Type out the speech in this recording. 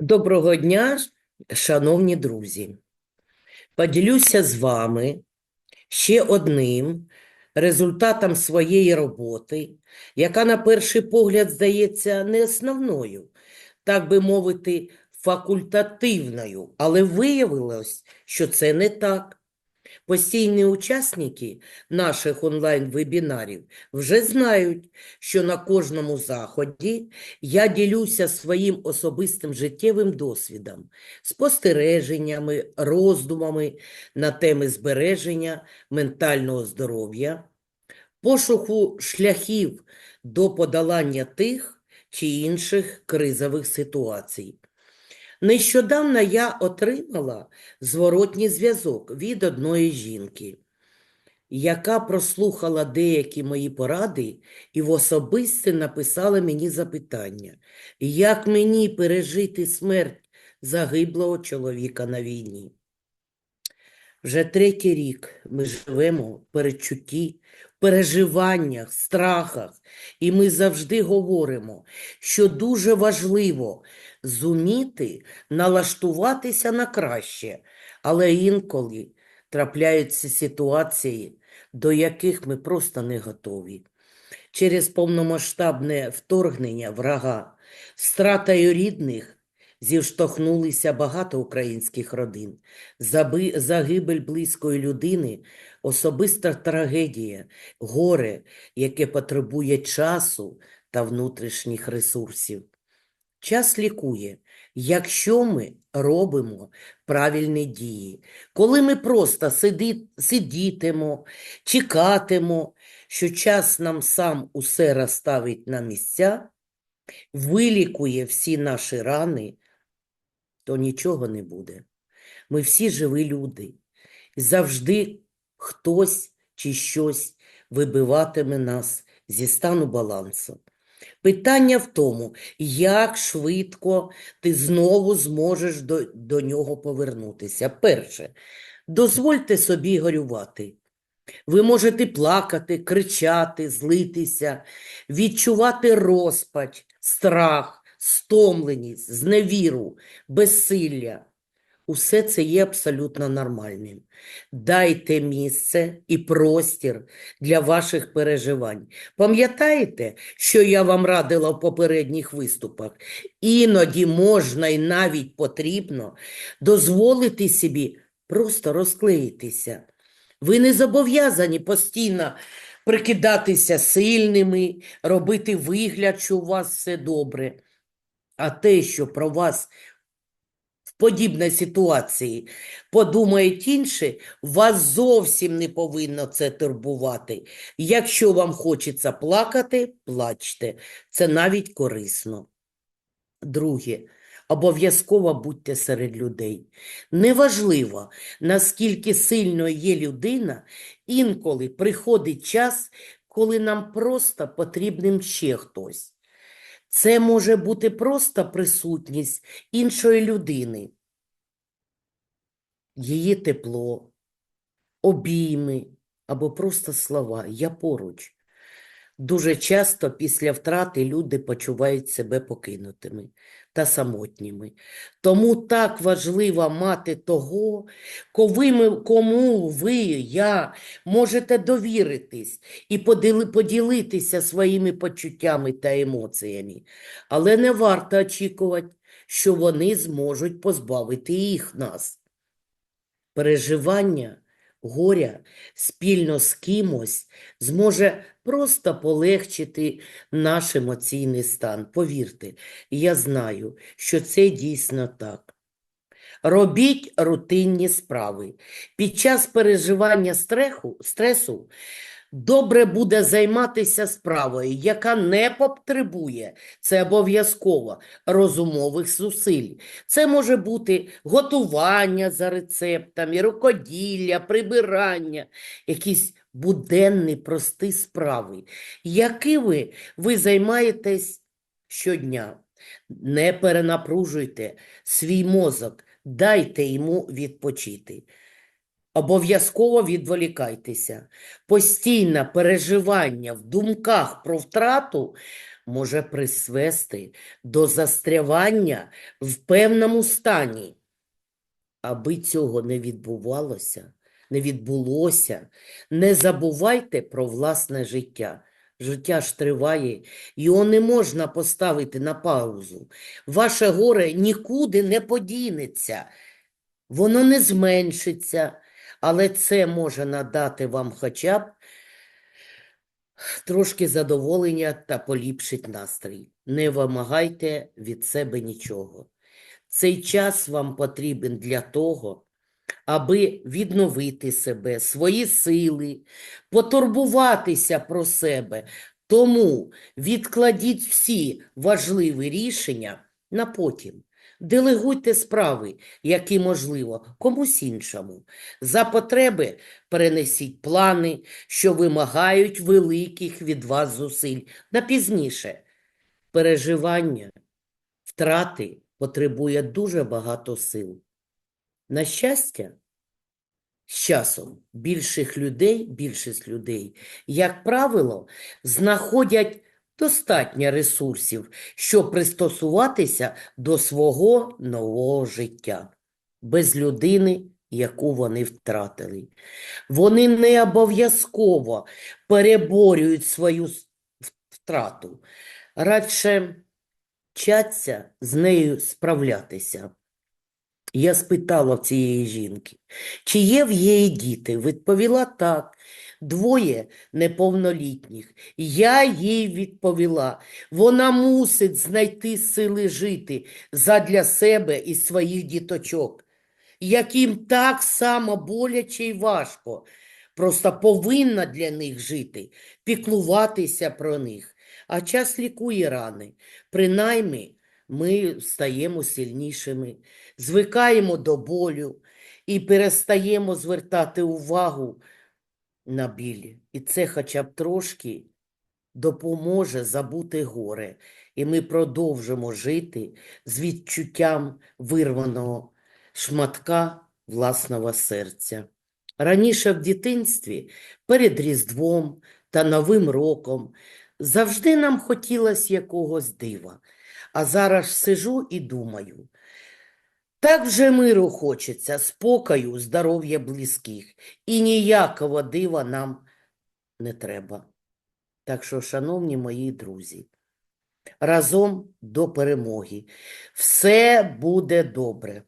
Доброго дня, шановні друзі. Поділюся з вами ще одним результатом своєї роботи, яка на перший погляд здається не основною, так би мовити, факультативною, але виявилось, що це не так. Постійні учасники наших онлайн-вебінарів вже знають, що на кожному заході я ділюся своїм особистим життєвим досвідом, спостереженнями, роздумами на теми збереження ментального здоров'я, пошуку шляхів до подолання тих чи інших кризових ситуацій. Нещодавно я отримала зворотній зв'язок від одної жінки, яка прослухала деякі мої поради і в особисте написала мені запитання, як мені пережити смерть загиблого чоловіка на війні. Вже третій рік ми живемо в передчутті, переживаннях, страхах, і ми завжди говоримо, що дуже важливо зуміти налаштуватися на краще, але інколи трапляються ситуації, до яких ми просто не готові. Через повномасштабне вторгнення врага, стратою рідних зіштовхнулися багато українських родин. Загибель близької людини – особиста трагедія, горе, яке потребує часу та внутрішніх ресурсів. Час лікує, якщо ми робимо правильні дії. Коли ми просто сидітимо, чекатимо, що час нам сам усе розставить на місця, вилікує всі наші рани, то нічого не буде. Ми всі живі люди. Завжди хтось чи щось вибиватиме нас зі стану балансу. Питання в тому, як швидко ти знову зможеш до, до нього повернутися. Перше, дозвольте собі горювати. Ви можете плакати, кричати, злитися, відчувати розпач, страх, стомленість, зневіру, безсилля. Усе це є абсолютно нормальним. Дайте місце і простір для ваших переживань. Пам'ятаєте, що я вам радила в попередніх виступах? Іноді можна і навіть потрібно дозволити собі просто розклеїтися. Ви не зобов'язані постійно прикидатися сильними, робити вигляд, що у вас все добре. А те, що про вас в подібній ситуації подумають інші, вас зовсім не повинно це турбувати. Якщо вам хочеться плакати, плачте. Це навіть корисно. Друге, обов'язково будьте серед людей. Неважливо, наскільки сильною є людина, інколи приходить час, коли нам просто потрібним ще хтось. Це може бути просто присутність іншої людини, її тепло, обійми або просто слова. «я поруч». Дуже часто після втрати люди почувають себе покинутими та самотніми. Тому так важливо мати того, кому ви, я можете довіритись і поділитися своїми почуттями та емоціями. Але не варто очікувати, що вони зможуть позбавити їх нас. Переживання горя спільно з кимось зможе просто полегшити наш емоційний стан. Повірте, я знаю, що це дійсно так. Робіть рутинні справи. Під час переживання стреху, стресу добре буде займатися справою, яка не потребує, це обов'язково, розумових зусиль. Це може бути готування за рецептами, рукоділля, прибирання, якісь буденні прості справи, які ви, ви займаєтесь щодня. Не перенапружуйте свій мозок, дайте йому відпочити. Обов'язково відволікайтеся. Постійне переживання в думках про втрату може призвести до застрявання в певному стані. Аби цього не відбувалося, не відбулося, не забувайте про власне життя. Життя ж триває, його не можна поставити на паузу. Ваше горе нікуди не подінеться, воно не зменшиться, але це може надати вам хоча б трошки задоволення та поліпшить настрій. Не вимагайте від себе нічого. Цей час вам потрібен для того, аби відновити себе, свої сили, потурбуватися про себе. Тому відкладіть всі важливі рішення на потім. Делегуйте справи, які можливо, комусь іншому. За потреби перенесіть плани, що вимагають великих від вас зусиль на пізніше. Переживання, втрати потребує дуже багато сил. На щастя, з часом більших людей, більшість людей, як правило, знаходять достатньо ресурсів, щоб пристосуватися до свого нового життя, без людини, яку вони втратили. Вони не обов'язково переборюють свою втрату, радше вчаться з нею справлятися. Я спитала в цієї жінки, чи є в її діти? Відповіла так, двоє неповнолітніх. Я їй відповіла, вона мусить знайти сили жити задля себе і своїх діточок, яким так само боляче й важко. Просто повинна для них жити, піклуватися про них. А час лікує рани. Принаймні, ми стаємо сильнішими звикаємо до болю і перестаємо звертати увагу на біль. І це хоча б трошки допоможе забути горе. І ми продовжимо жити з відчуттям вирваного шматка власного серця. Раніше в дитинстві, перед Різдвом та Новим роком, завжди нам хотілося якогось дива. А зараз сижу і думаю, так вже миру хочеться, спокою, здоров'я близьких, і ніякого дива нам не треба. Так що, шановні мої друзі, разом до перемоги. Все буде добре.